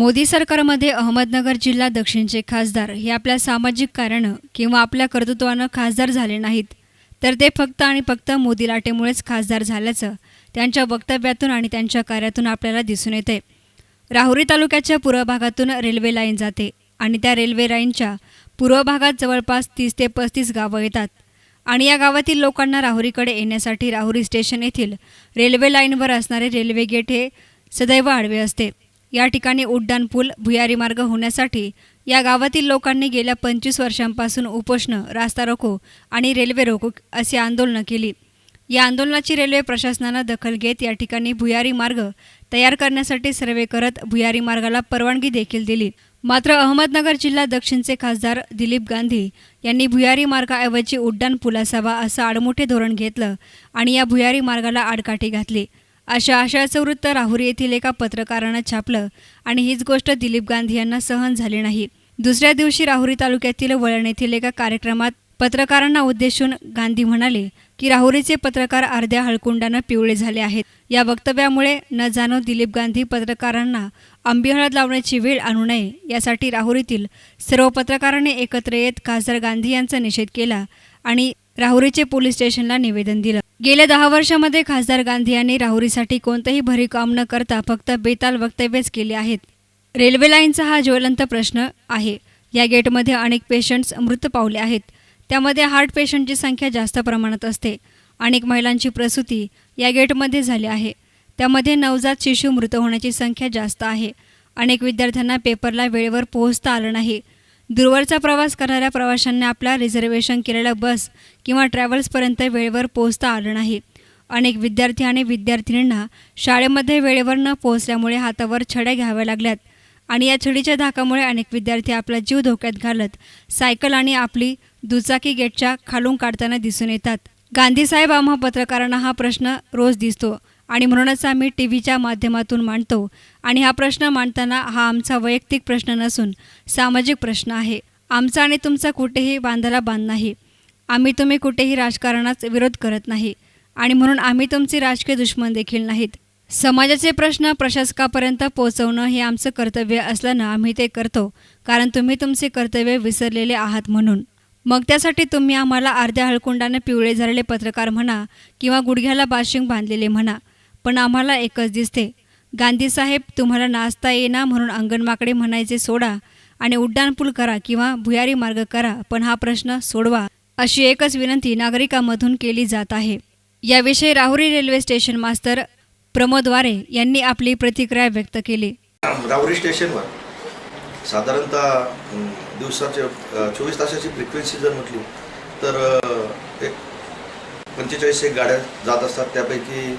मोदी सरकारमध्ये अहमदनगर जिल्हा दक्षिणचे खासदार हे आपल्या सामाजिक कारणं किंवा आपल्या कर्तृत्वानं खासदार झाले नाहीत तर ते फक्त आणि फक्त मोदी लाटेमुळेच खासदार झाल्याचं त्यांच्या वक्तव्यातून आणि त्यांच्या कार्यातून आपल्याला दिसून येते राहुरी तालुक्याच्या पूर्व भागातून रेल्वे लाईन जाते आणि त्या रेल्वे लाईनच्या पूर्व भागात जवळपास तीस ते पस्तीस गावं येतात आणि या गावातील लोकांना राहुरीकडे येण्यासाठी राहुरी स्टेशन येथील रेल्वे लाईनवर असणारे रेल्वे गेट हे सदैव आडवे असते. या ठिकाणी उड्डाण पूल भुयारी मार्ग होण्यासाठी या गावातील लोकांनी गेल्या पंचवीस वर्षांपासून उपोषणं रास्ता रोको आणि रेल्वे रोको असे आंदोलनं केली. या आंदोलनाची रेल्वे प्रशासनानं दखल घेत या ठिकाणी भुयारी मार्ग तयार करण्यासाठी सर्वे करत भुयारी मार्गाला परवानगी देखील दिली. मात्र अहमदनगर जिल्हा दक्षिणचे खासदार दिलीप गांधी यांनी भुयारी मार्गाऐवजी उड्डाण पूल असावा असं आडमोठे धोरण घेतलं आणि या भुयारी मार्गाला आडकाठी घातली. अशा आशयाचं वृत्त राहुरी येथील एका पत्रकारानं छापलं आणि हीच गोष्ट दिलीप गांधी यांना सहन झाली नाही. दुसऱ्या दिवशी राहुरी तालुक्यातील वळण येथील एका कार्यक्रमात पत्रकारांना उद्देशून गांधी म्हणाले की राहुरीचे पत्रकार अर्ध्या हळकुंडानं पिवळे झाले आहेत. या वक्तव्यामुळे न जाणो दिलीप गांधी पत्रकारांना आंबी हळद लावण्याची वेळ आणू नये यासाठी राहुरीतील सर्व पत्रकारांनी एकत्र येत खासदार गांधी यांचा निषेध केला आणि राहुरीचे पोलीस स्टेशनला निवेदन दिलं. गेल्या दहा वर्षामध्ये खासदार गांधी यांनी राहुरीसाठी कोणतंही भरीव काम न करता फक्त बेताल वक्तव्यच केले आहेत. रेल्वे लाईनचा हा ज्वलंत प्रश्न आहे. या गेटमध्ये अनेक पेशंट्स मृत पावले आहेत. त्यामध्ये हार्ट पेशंटची संख्या जास्त प्रमाणात असते. अनेक महिलांची प्रसूती या गेटमध्ये झाली आहे. त्यामध्ये नवजात शिशु मृत होण्याची संख्या जास्त आहे. अनेक विद्यार्थ्यांना पेपरला वेळेवर पोहोचता आलं नाही. दूरवरचा प्रवास करणाऱ्या प्रवाशांना आपला रिझर्वेशन केलेल्या बस किंवा ट्रॅव्हल्सपर्यंत वेळेवर पोहोचता आलं नाही. अनेक विद्यार्थी आणि विद्यार्थिनींना शाळेमध्ये वेळेवर न पोहोचल्यामुळे हातावर छड्या घ्याव्या लागल्यात आणि या छडीच्या धाकामुळे अनेक विद्यार्थी आपला जीव धोक्यात घालत सायकल आणि आपली दुचाकी गेटच्या खालून काढताना दिसून येतात. गांधीसाहेब आम्हा पत्रकारांना हा प्रश्न रोज दिसतो. आणि म्हणूनच आम्ही टी व्हीच्या माध्यमातून मांडतो. आणि हा प्रश्न मांडताना हा आमचा वैयक्तिक प्रश्न नसून सामाजिक प्रश्न आहे. आमचा आणि तुमचा कुठेही बांधाला बांध नाही. आम्ही तुम्ही कुठेही राजकारणाचा विरोध करत नाही. आणि म्हणून आम्ही तुमचे राजकीय दुश्मन देखील नाहीत. समाजाचे प्रश्न प्रशासकापर्यंत पोहोचवणं हे आमचं कर्तव्य असल्यानं आम्ही ते करतो. कारण तुम्ही तुमचे कर्तव्य विसरलेले आहात म्हणून. मग त्यासाठी तुम्ही आम्हाला अर्ध्या हळकुंडाने पिवळे झालेले पत्रकार म्हणा किंवा गुडघ्याला बाशिंग बांधलेले म्हणा. पण आम्हाला एकच दिसते. गांधीसाहेब तुम्हाला नाचता येईना म्हणून अंगणमाकडे म्हणायचे सोडा आणि उड्डाणपूल करा किंवा भुयारी मार्ग करा पण हा प्रश्न सोडवा अशी एकच विनंती नागरिकांमधून केली जात आहे. याविषयी राहुरी रेल्वे स्टेशन मास्तर प्रमोद वारे यांनी आपली प्रतिक्रिया व्यक्त केली. राहुरी स्टेशनवर साधारणतः दिवसाचे चोवीस तासाची फ्रिक्वेन्सी जर म्हटली तर एक पंचेचाळीस एक गाड्या जात असतात. त्यापैकी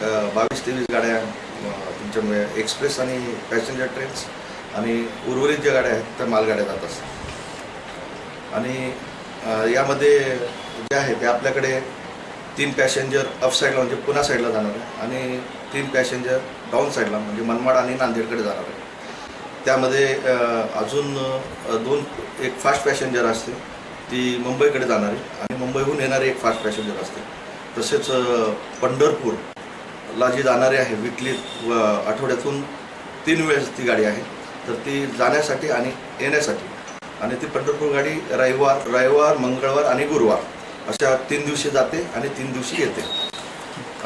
बावीस तेवीस गाड्या तुमच्यामुळे तुमच्या एक्सप्रेस आणि पॅसेंजर ट्रेन्स आणि उर्वरित ज्या गाड्या आहेत त्या मालगाड्या जात असतात. आणि यामध्ये जे आहे ते आपल्याकडे तीन पॅसेंजर अप साईडला म्हणजे पुणा साईडला जाणार आहे आणि तीन पॅसेंजर डाऊन साईडला म्हणजे मनमाड आणि नांदेडकडे जाणार आहे. त्यामध्ये अजून दोन एक फास्ट पॅसेंजर असते ती मुंबईकडे जाणारी आणि मुंबईहून येणारी एक फास्ट पॅसेंजर असते. तसेच पंढरपूर पंढरपूरला जी जाणारी आहे विकली व आठवड्यातून तीन वेळेस ती गाडी आहे. तर ती जाण्यासाठी आणि येण्यासाठी आणि ती पंढरपूर गाडी रविवार रविवार मंगळवार आणि गुरुवार अशा तीन दिवशी जाते आणि तीन दिवशी येते.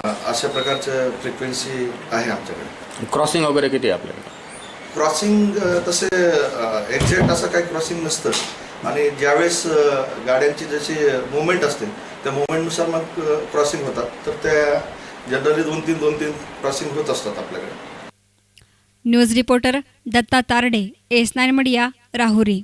अशा प्रकारचं फ्रिक्वेन्सी आहे आमच्याकडे. क्रॉसिंग वगैरे किती आहे आपल्याकडे? क्रॉसिंग तसे एक्झॅक्ट असं काही क्रॉसिंग नसतं. आणि ज्यावेळेस गाड्यांची जशी मुवमेंट असते त्या मुवमेंटनुसार मग क्रॉसिंग होतात. तर त्या जनरली दोन तीन दोन तीन क्रॉसिंग होत असतात आपल्याकडे. News reporter Datta Tarde S nine media Rahuri.